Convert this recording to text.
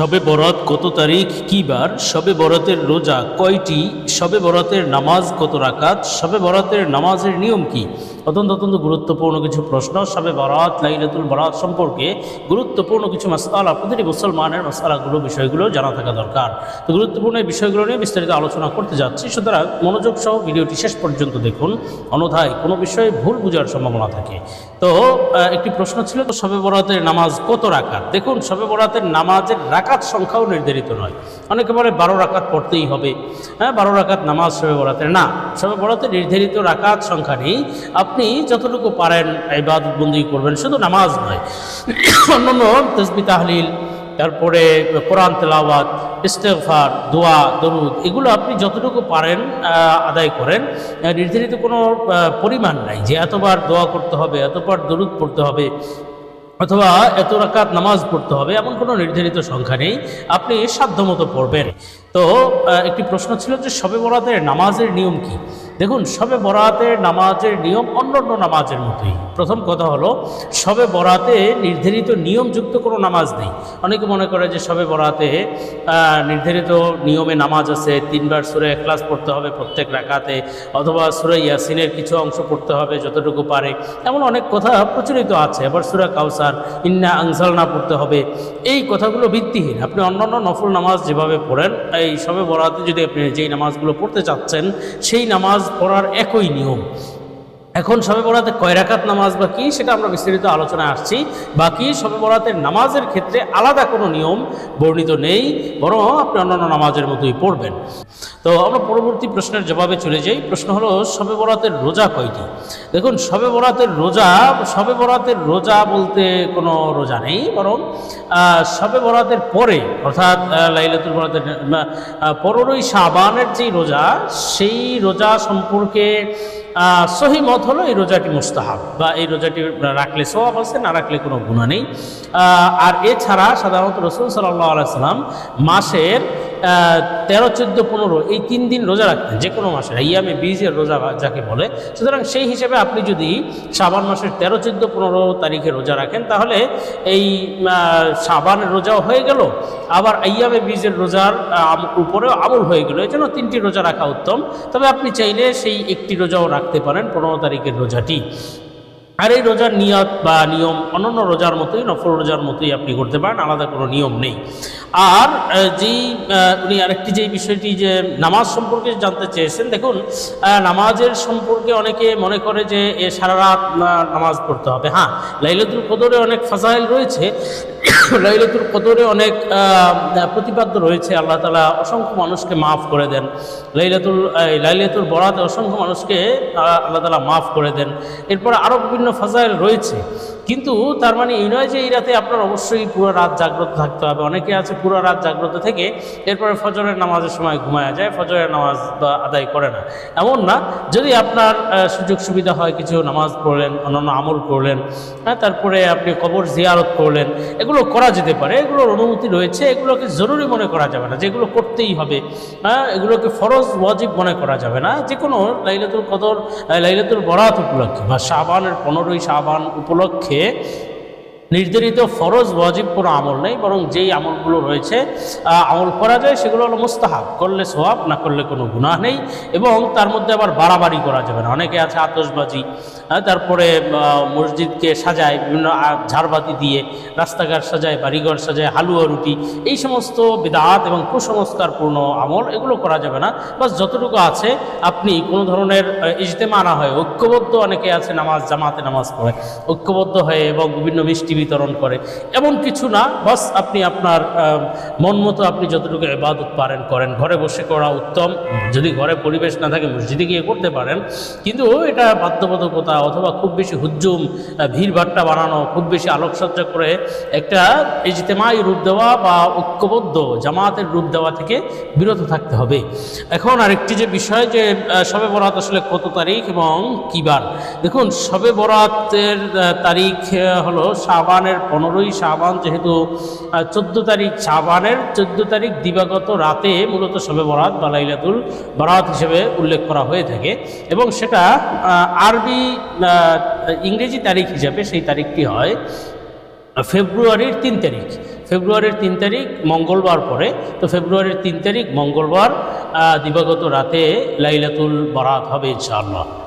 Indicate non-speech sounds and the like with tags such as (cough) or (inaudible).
শবে বরাত কত তারিখ কি বার? শবে বরাতের রোজা কয়টি? শবে বরাতের নামাজ কত রাকাত? শবে বরাতের নামাজের নিয়ম কি? অত্যন্ত অত্যন্ত গুরুত্বপূর্ণ কিছু প্রশ্ন। শবে বরাত, লাইলাতুল বরাত সম্পর্কে গুরুত্বপূর্ণ কিছু মাসালা প্রতিটি মুসলমানের মাসালাগুলো বিষয়গুলো জানা থাকা দরকার। তো গুরুত্বপূর্ণ এই বিষয়গুলো নিয়ে বিস্তারিত আলোচনা করতে যাচ্ছি। সুতরাং মনোযোগ সহ ভিডিওটি শেষ পর্যন্ত দেখুন। অনধায় কোনো বিষয়ে ভুল বোঝার সম্ভাবনা থাকে। তো একটি প্রশ্ন ছিল, তো শবে বরাতের নামাজ কত রাকাত? দেখুন শবে বরাতের নামাজের রাকাত সংখ্যাও নির্ধারিত নয়। অনেকে বলে বারো রাকাত পড়তেই হবে। হ্যাঁ বারো রাকাত নামাজ সবে বরাতের না। সবে বরাতের নির্ধারিত রাকাত সংখ্যা নেই। আপনি যতটুকু পারেন ইবাদত বন্দি করবেন, শুধু নামাজ নয়। অন্যান্য তসবি তাহলিল, তারপরে কোরআন তেলাওয়াত ইস্তেফার দোয়া, দরুদ, এগুলো আপনি যতটুকু পারেন আদায় করেন। নির্ধারিত কোনো পরিমাণ নাই যে এতবার দোয়া করতে হবে, এতবার দরুদ পড়তে হবে। অথবা এত রাকাত নামাজ পড়তে হবে, এমন কোনো নির্ধারিত সংখ্যা নেই, আপনি সাধ্যমতো পড়বেন। তো একটি প্রশ্ন ছিল যে সবে বরাদের নামাজের নিয়ম কি? দেখুন শবে বরাতের নামাজের নিয়ম অন্যান্য নামাজের মতোই। প্রথম কথা হলো শবে বরাতে নির্ধারিত নিয়মযুক্ত কোনো নামাজ নেই। অনেকে মনে করে যে শবে বরাতে নির্ধারিত নিয়মে নামাজ আছে, তিনবার সুরে ক্লাস পড়তে হবে প্রত্যেক রাকাতে, অথবা সুরে ইয়াসিনের কিছু অংশ পড়তে হবে যতটুকু পারে। এমন অনেক কথা প্রচলিত আছে। আবার সুরা কাউসার, ইন্না আংসালনা পড়তে হবে। এই কথাগুলো ভিত্তিহীন। আপনি অন্যান্য নফল নামাজ যেভাবে পড়েন, এই সবে বরাতে যদি আপনি যেই নামাজগুলো পড়তে চাচ্ছেন, সেই নামাজ পড়ার একই নিয়ম। এখন সবে বরাতে কয় নামাজ বা কি সেটা আমরা বিস্তারিত আলোচনায় আসছি। বাকি সবে বরাতের নামাজের ক্ষেত্রে আলাদা কোনো নিয়ম বর্ণিত নেই বরং আপনি অন্যান্য নামাজের মতোই পড়বেন। তো আমরা পরবর্তী প্রশ্নের জবাবে চলে যাই। প্রশ্ন হলো সবে বরাতের রোজা কয়টি? দেখুন সবে বরাতের রোজা সবে বরাতের রোজা বলতে কোনো রোজা নেই বরং সবে বরাতের পরে অর্থাৎ লাইলাতুল বরাতের আহ, পনেরোই শাবানের যেই রোজা সেই রোজা সম্পর্কে সহি মত হলো এই রোজাটি মুস্তাহাব বা এই রোজাটি রাখলে সোয়াব আছে, না রাখলে কোনো গুণা নেই। আর এছাড়া সাধারণত রসুল সাল্লাহ আলাইসাল্লাম মাসের তেরো, চোদ্দ, পনেরো, এই তিন দিন রোজা রাখতেন, যে কোনো মাসের ইয়ামে বীজের রোজা যাকে বলে। সুতরাং সেই হিসেবে আপনি যদি সাবান মাসের তেরো, চোদ্দ, পনেরো তারিখে রোজা রাখেন, তাহলে এই সাবান রোজাও হয়ে গেল। আবার আইয়ামে বীজের রোজার উপরেও আমল হয়ে গেল। এই জন্য তিনটি রোজা রাখা উত্তম। তবে আপনি চাইলে সেই একটি রোজাও রাখতে পারেন পনেরো তারিখের রোজাটি। আর এই রোজার নিয়ত বা নিয়ম অন্যান্য রোজার মতোই, নফল রোজার মতোই আপনি করতে পারেন, আলাদা কোনো নিয়ম নেই। আর যেই উনি আরেকটি যেই বিষয়টি যে নামাজ সম্পর্কে জানতে চেয়েছেন, দেখুন নামাজের সম্পর্কে অনেকে মনে করে যে এ সারা রাত নামাজ পড়তে হবে। হ্যাঁ লাইলাতুল কদরে অনেক ফাজাইল রয়েছে, (coughs) লাইলাতুল কদরে অনেক প্রতিপাদ্য রয়েছে, আল্লাহ তালা অসংখ্য মানুষকে মাফ করে দেন। লাইলাতুল লাইলাতুল বরাতে অসংখ্য মানুষকে আল্লাহ তালা মাফ করে দেন। এরপর আরও বিভিন্ন ফাজাইল রয়েছে। কিন্তু তার মানে এই নয় যে এই রাতে আপনার অবশ্যই পুরো রাত জাগ্রত থাকতে হবে। অনেকে আছে পুরো রাত জাগ্রত থেকে এরপরে ফজরের নামাজের সময় ঘুমায়া যায়, ফজরের নামাজ আদায় করে না। এমন না, যদি আপনার সুযোগ সুবিধা হয়, কিছু নামাজ পড়লেন, অন্যান্য আমল করলেন হ্যাঁ তারপরে আপনি কবর জিয়ারত করলেন, এগুলো করা যেতে পারে। এগুলোর অনুমতি রয়েছে, এগুলোকে জরুরি মনে করা যাবে না। যেগুলো করতেই হবে হ্যাঁ এগুলোকে ফরজ, ওয়াজিব মনে করা যাবে না। যে কোনো লাইলাতুল কদর লাইলাতুল বরাত উপলক্ষে বা শাবানের পনেরোই সাবান উপলক্ষে নির্ধারিত ফরজ, ওয়াজিব কোনো আমল নেই, বরং যেই আমলগুলো রয়েছে আমল করা যায়, সেগুলো হলো মুস্তাহাব। করলে সোয়াব না করলে কোনো গুনাহ নেই, এবং তার মধ্যে আবার বাড়াবাড়ি করা যাবে না। অনেকে আছে আতসবাজি তারপরে মসজিদকে সাজায়, বিভিন্ন ঝাড়বাতি দিয়ে, রাস্তাঘাট সাজায়, বাড়িঘর সাজায়, হালুয়া, রুটি, এই সমস্ত বিদাত এবং কুসংস্কারপূর্ণ আমল এগুলো করা যাবে না। বাস যতটুকু আছে, আপনি কোনো ধরনের ইজতেমা আনা হয়, ঐক্যবদ্ধ অনেকে আছে, নামাজ, জামাতে নামাজ পড়ে, ঐক্যবদ্ধ হয়ে এবং বিভিন্ন মিষ্টি বিতরণ করে। এমন কিছু না, বাস আপনি আপনার মন মতো আপনি যতটুকু ইবাদত পারেন করেন। ঘরে বসে করা উত্তম। যদি ঘরে পরিবেশ না থাকে, মসজিদে গিয়ে করতে পারেন। কিন্তু এটা বাধ্যবাধকতা অথবা খুব বেশি হুজ্জুম ভিড়ভাট্টা বানানো, খুব বেশি আলোকসজ্জা করে একটা ইজতেমাই রূপ দেওয়া বা ঐক্যবদ্ধ জামাতের রূপ দেওয়া থেকে বিরত থাকতে হবে। এখন আরেকটি যে বিষয় যে শবে বরাত আসলে কত তারিখ এবং কী বার? দেখুন, শবে বরাতের তারিখ হলো শাবানের পনেরোই শাবান যেহেতু চোদ্দ তারিখ শাবানের চোদ্দ তারিখ দিবাগত রাতে মূলত শবে বরাত বা লাইলাতুল বরাত হিসেবে উল্লেখ করা হয়ে থাকে এবং সেটা আরবি ইংরেজি তারিখ হিসাবে সেই তারিখটি হয়, ফেব্রুয়ারির তিন তারিখ। ফেব্রুয়ারির তিন তারিখ মঙ্গলবার পরে তো ফেব্রুয়ারির তিন তারিখ মঙ্গলবার দিবাগত রাতে লাইলাতুল বরাত হবে ইনশাআল্লাহ।